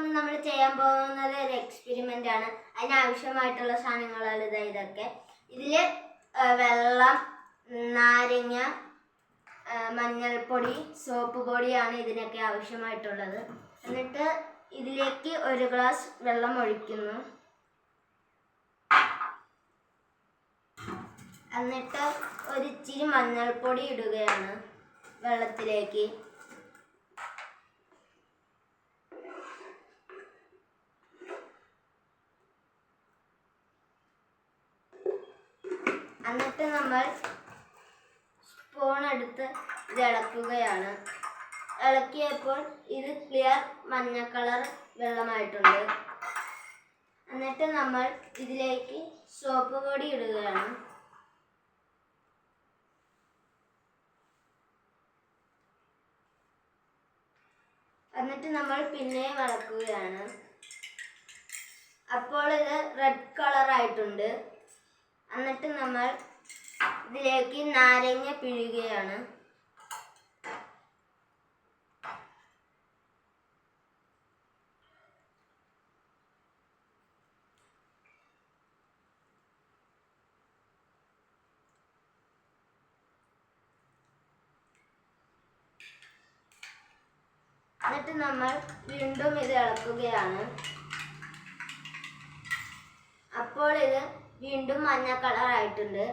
അപ്പോൾ നമ്മൾ ചെയ്യാൻ പോകുന്നത് ഒരു എക്സ്പെരിമെന്റ് ആണ്. അതിനാവശ്യമായിട്ടുള്ള സാധനങ്ങളാണ് ഇതാ ഇതൊക്കെ. ഇതിൽ വെള്ളം നാരങ്ങ മഞ്ഞൾപ്പൊടി സോപ്പ് പൊടിയാണ് ഇതിനൊക്കെ ആവശ്യമായിട്ടുള്ളത്. എന്നിട്ട് ഇതിലേക്ക് ഒരു ഗ്ലാസ് വെള്ളം ഒഴിക്കുന്നു. എന്നിട്ട് ഒരിച്ചിരി മഞ്ഞൾപ്പൊടി ഇടുകയാണ് വെള്ളത്തിലേക്ക്. എന്നിട്ട് നമ്മൾ സ്പൂൺ എടുത്ത് ഇത് ഇളക്കുകയാണ്. ഇളക്കിയപ്പോൾ ഇത് ക്ലിയർ മഞ്ഞ കളർ വെള്ളമായിട്ടുണ്ട്. എന്നിട്ട് നമ്മൾ ഇതിലേക്ക് സോപ്പ് പൊടി ഇടുകയാണ്. എന്നിട്ട് നമ്മൾ പിന്നെയും ഇളക്കുകയാണ്. അപ്പോൾ ഇത് റെഡ് കളർ ആയിട്ടുണ്ട്. എന്നിട്ട് നമ്മൾ ഇതിലേക്ക് നാരങ്ങ പിഴുകയാണ് എന്നിട്ട് നമ്മൾ വീണ്ടും ഇത് ഇളക്കുകയാണ്. അപ്പോൾ ഇത് വീണ്ടും മഞ്ഞ കളർ ആയിട്ടുണ്ട്.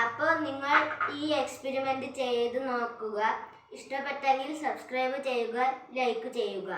അപ്പോൾ നിങ്ങൾ ഈ എക്സ്പെരിമെന്റ് ചെയ്ത് നോക്കുക. ഇഷ്ടപ്പെട്ടെങ്കിൽ സബ്സ്ക്രൈബ് ചെയ്യുക ലൈക്ക് ചെയ്യുക.